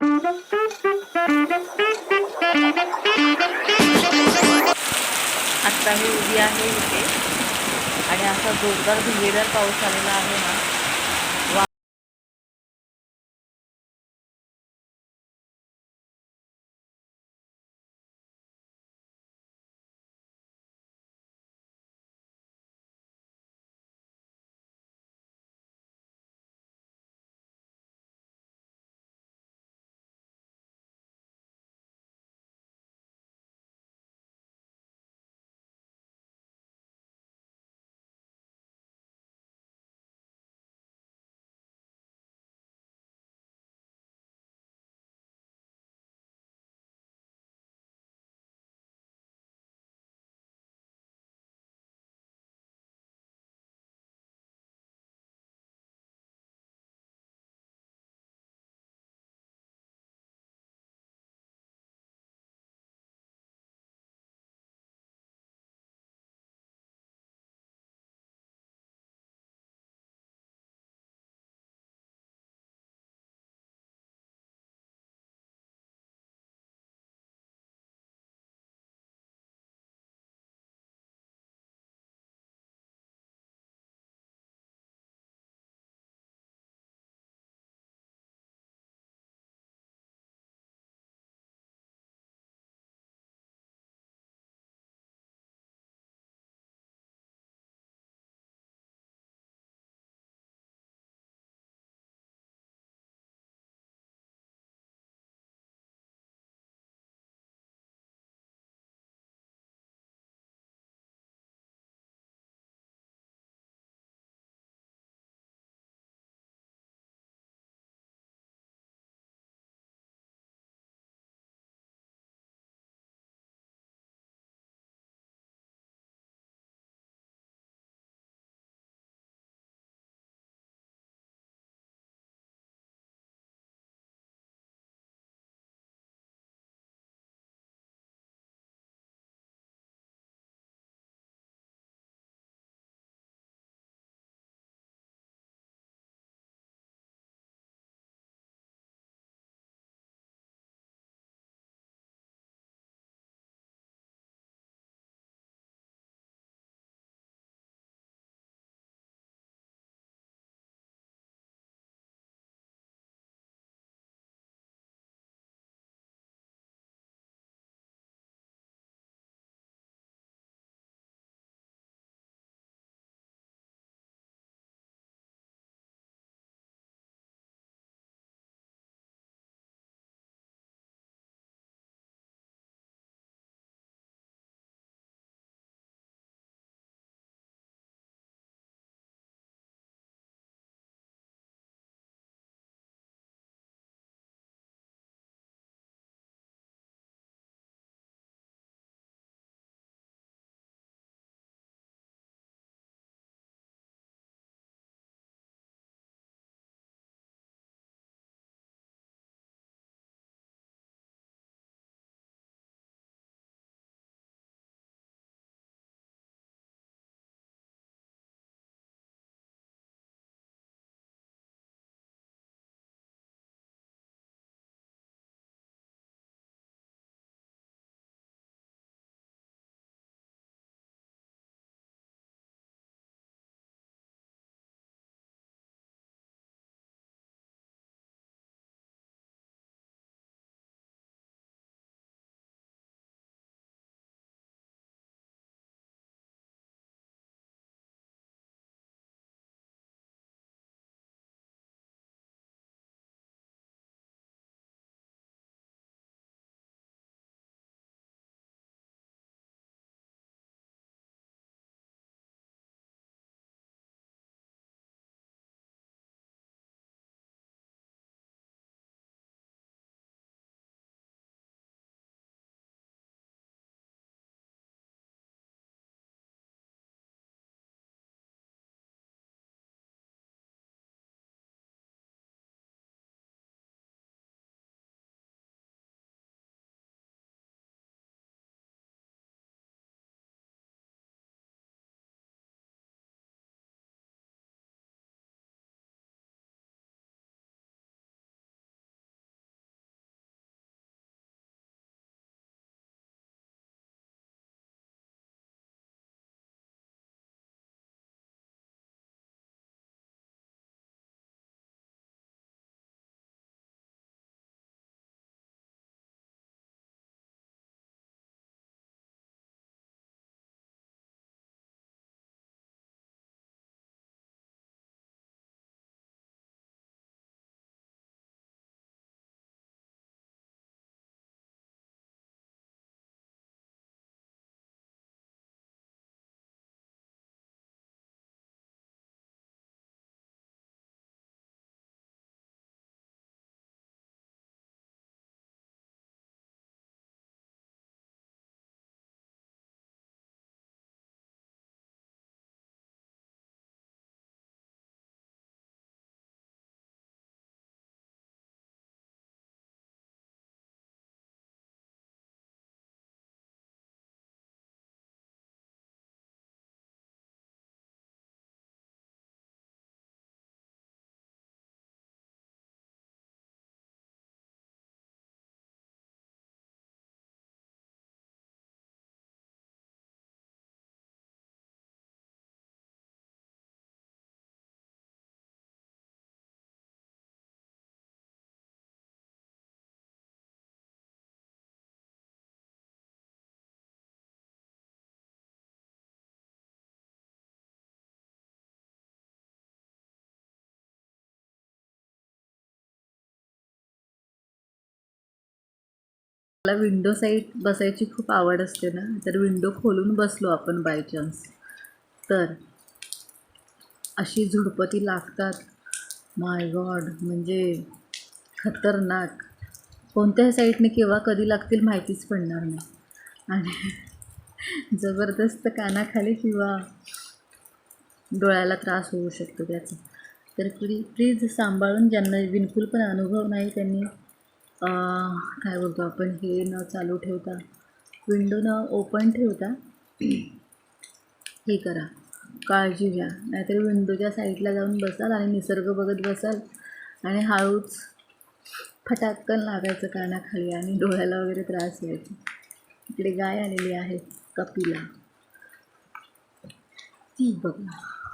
आत्ता मी उभी आहे इथे. आणि असा जोरदार धुळीदार पाऊस आलेला आहे ना. मला विंडो साईड बसायची खूप आवड असते ना तर विंडो खोलून बसलो आपण बाय चान्स तर अशी झुडपती लागतात. माय गॉड म्हणजे खतरनाक. कोणत्या साईडने केव्हा कधी लागतील माहितीच पडणार नाही. आणि जबरदस्त कानाखाली किंवा डोळ्याला त्रास होऊ शकतो त्याचा. तर प्ली प्लीज सांभाळून ज्यांना बिलकुल पण अनुभव नाही त्यांनी काय बोलतो आपण? हे न चालू ठेवता विंडो न ओपन ठेवता हे करा. काळजी घ्या. नाहीतर विंडोच्या साईडला जाऊन बसाल आणि निसर्ग बघत बसाल आणि हळूच फटाकन लागायचं कानाखाली आणि डोळ्याला वगैरे त्रास व्हायचा इकडे गाय आलेली आहे कपिला. ती बघा.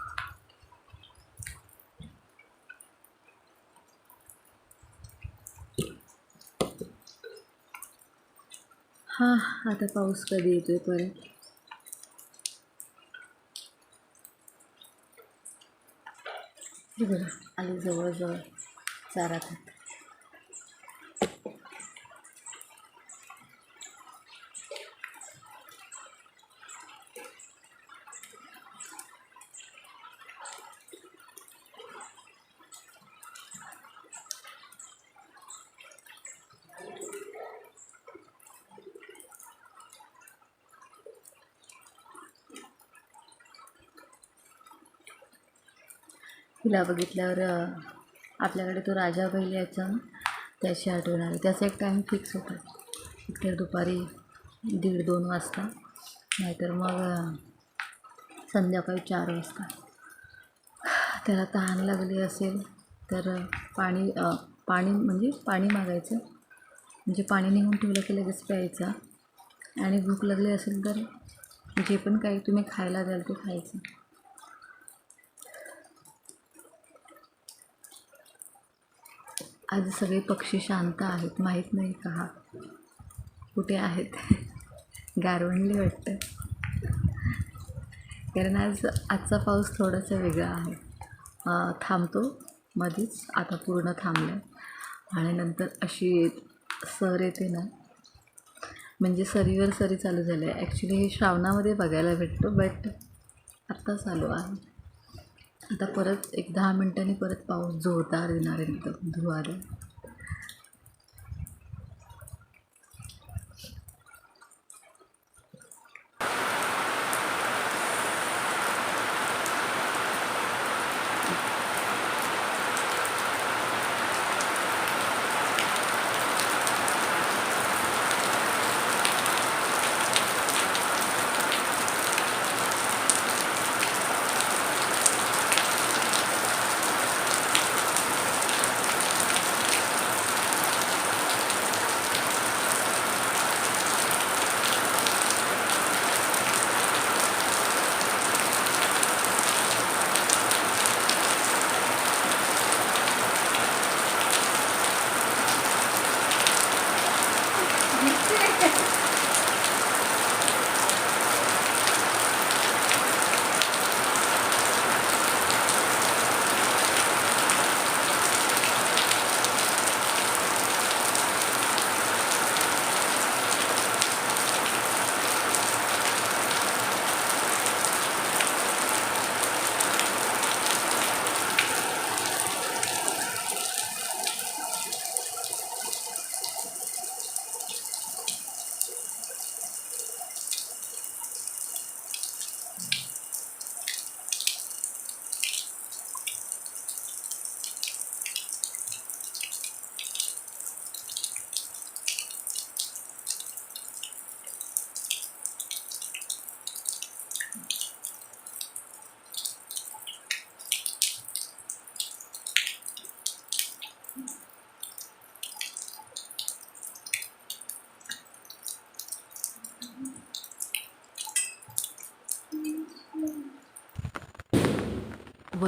हां आता पाऊस कधी येतोय परत? हे बघा आली जवळजवळ चारा खात तिला बघितल्यावर आपल्याकडे तो राजा बैल यायचा. ना, त्याची आठवण आली. त्याचा एक टाईम फिक्स होता. एकतर दुपारी दीड दोन वाजता. नाहीतर मग संध्याकाळी चार वाजता. त्याला तहान लागली असेल तर पाणी पाणी म्हणजे पाणी मागायचं. म्हणजे पाणी निघून ठेवलं की लगेच प्यायचं. आणि भूक लागली असेल तर जे पण काही तुम्ही खायला द्याल ते खायचं. आज सगळे पक्षी शांत आहेत माहीत नाही का? हा कुठे आहेत? गारवणले वाटतं. कारण आज आजचा पाऊस थोडासा वेगळा आहे. थांबतो मध्येच आता पूर्ण थांबला. आणि नंतर अशी सर येते ना म्हणजे सरीवर सरी चालू झाले आहे ॲक्च्युली हे श्रावणामध्ये बघायला भेटतो बट आत्ता चालू आहे. आता परत एक दहा मिनटांनी परत पाऊस जोरदार येणार आहे एकदम धुवारे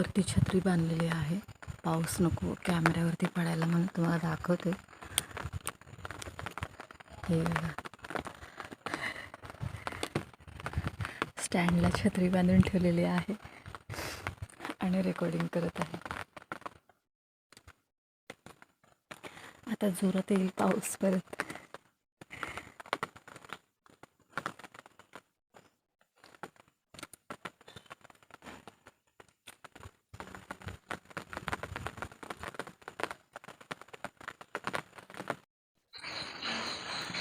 वरती छत्री बांधलेली आहे. पाऊस नको कॅमेऱ्यावरती पडायला म्हणून तुम्हाला दाखवते. हे स्टँडला छत्री बांधून ठेवलेली आहे आणि रेकॉर्डिंग करत आहे. आता जोरात येईल पाऊस परत.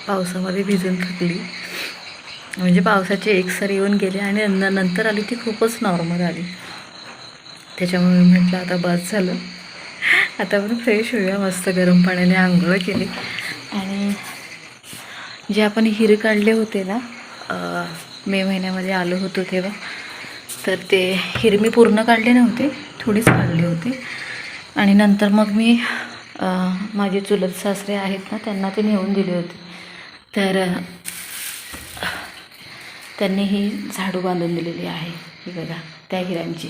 पावसामध्ये भिजून थकली म्हणजे पावसाची एक सर येऊन गेली आणि न- नंतर आली ती खूपच नॉर्मल आली. त्याच्यामुळे मी म्हटलं आता बस झालं. आता आपण फ्रेश होऊया मस्त गरम पाण्याने आंघोळ केली. आणि जे आपण हिरे काढले होते ना मे महिन्यामध्ये आलो होतो तेव्हा तर ते हिरे मी पूर्ण काढले नव्हते थोडीच काढले होती. आणि नंतर मग मी माझे चुलत सासरे आहेत ना त्यांना ते नेऊन दिले होते. तर त्यांनी ही झाडू बांधून दिलेली आहे. ही बघा त्या हिऱ्यांची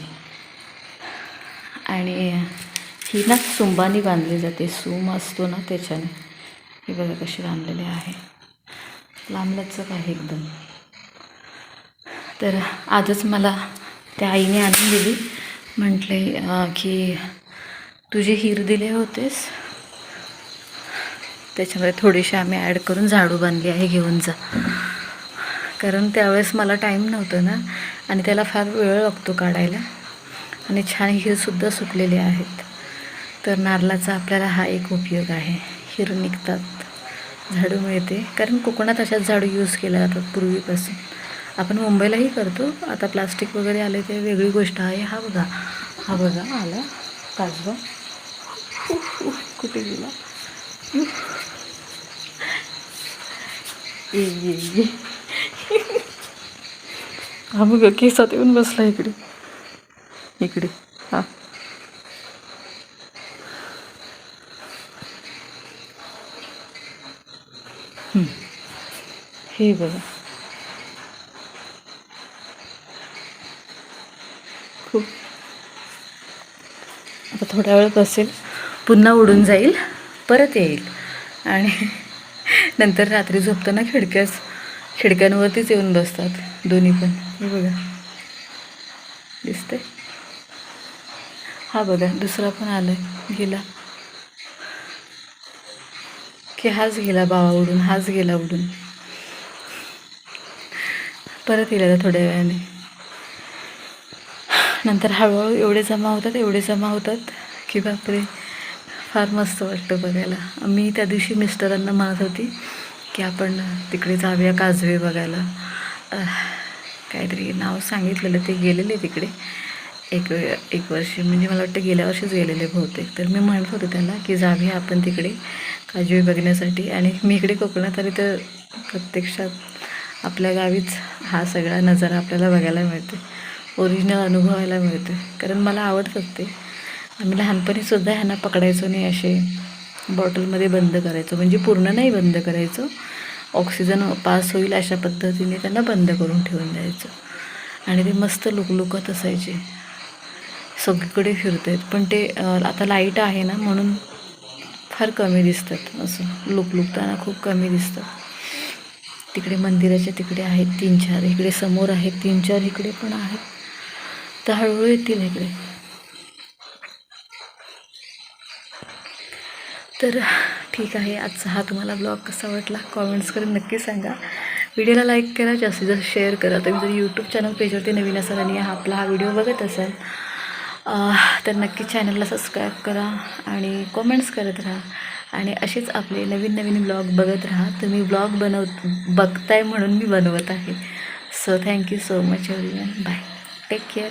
आणि ही ना सुंबानी बांधली जाते. सुम असतो ना त्याच्याने. ही बघा कशी बांधलेली आहे. लांबलचक आहे एकदम. तर आजच मला त्या आईने आणून दिली. म्हटले की तुझे हिर दिले होतेस? त्याच्यामध्ये थोडीशी आम्ही ॲड करून झाडू बांधली आहे घेऊन जा. कारण त्यावेळेस मला टाईम नव्हतं ना. आणि त्याला फार वेळ लागतो काढायला. आणि छान हिरसुद्धा सुकलेले आहेत. तर नारळाचा आपल्याला हा एक उपयोग आहे. हिर निघतात. झाडू मिळते. कारण कोकणात अशाच झाडू यूज केल्या जातात पूर्वीपासून. आपण मुंबईलाही करतो. आता प्लास्टिक वगैरे आले ते वेगळी गोष्ट आहे. हा बघा. हा बघा. आला. काजवा. कुठे गेला? ये ये हा बघ केसात येऊन बसला इकडे. इकडे हा. हे बघा. खूप. आता थोड्या वेळ बसेल पुन्हा उडून जाईल परत येईल. आणि नंतर रात्री झोपताना खिडक्याच खिडक्यांवरतीच येऊन बसतात. दोन्ही पण. हे बघा. दिसते हा बघा दुसरा पण आलाय. गेला. की हाच गेला बाबा उडून हाच गेला उडून. परत येईल थोड्या वेळाने. नंतर हळूहळू एवढे जमा होतात एवढे जमा होतात की बापरे. फार मस्त वाटतं बघायला. मी त्या दिवशी मिस्टरांना म्हणत होती की आपण तिकडे जाऊया काजवे बघायला. काहीतरी नाव सांगितलेलं ते गेलेले तिकडे. एक वे- एक वर्षी म्हणजे मला वाटतं गेल्या वर्षीच गेलेले बहुतेक. तर मी म्हणत होते त्याला की जाऊया आपण तिकडे काजवे बघण्यासाठी. आणि मी इकडे कोकणात आली तर प्रत्यक्षात आपल्या गावीच हा सगळा नजारा आपल्याला बघायला मिळते ओरिजिनल अनुभवायला मिळते कारण मला आवडतात ते. आम्ही लहानपणीसुद्धा ह्यांना पकडायचो नाही असे. बॉटलमध्ये बंद करायचो. म्हणजे पूर्ण नाही बंद करायचो. ऑक्सिजन पास होईल अशा पद्धतीने त्यांना बंद करून ठेवून द्यायचं. आणि ते मस्त लुकलुकत असायचे. सगळीकडे फिरत आहेत पण ते आता लाइट आहे ना म्हणून फार कमी दिसतात. असं लुकलुकताना खूप कमी दिसतात. तिकडे मंदिराच्या तिकडे आहेत तीन चार. इकडे समोर आहेत तीन चार. इकडे पण आहेत. तर हळूहळू येतील इकडे. तर ठीक आहे आजचा हा तुम्हाला ब्लॉग कसा वाटला कॉमेंट्स करून नक्की सांगा. व्हिडिओला लाईक करा जास्तीत जास्त शेअर करा. तुम्ही जर यूट्यूब चॅनल पेजवरती नवीन असाल आणि हा आपला हा व्हिडिओ बघत असाल तर नक्की चॅनलला सबस्क्राईब करा आणि कॉमेंट्स करत राहा. आणि असेच आपले नवीन नवीन ब्लॉग बघत राहा. तुम्ही ब्लॉग बनव बघताय म्हणून मी बनवत आहे. So thank you so much everyone bye take care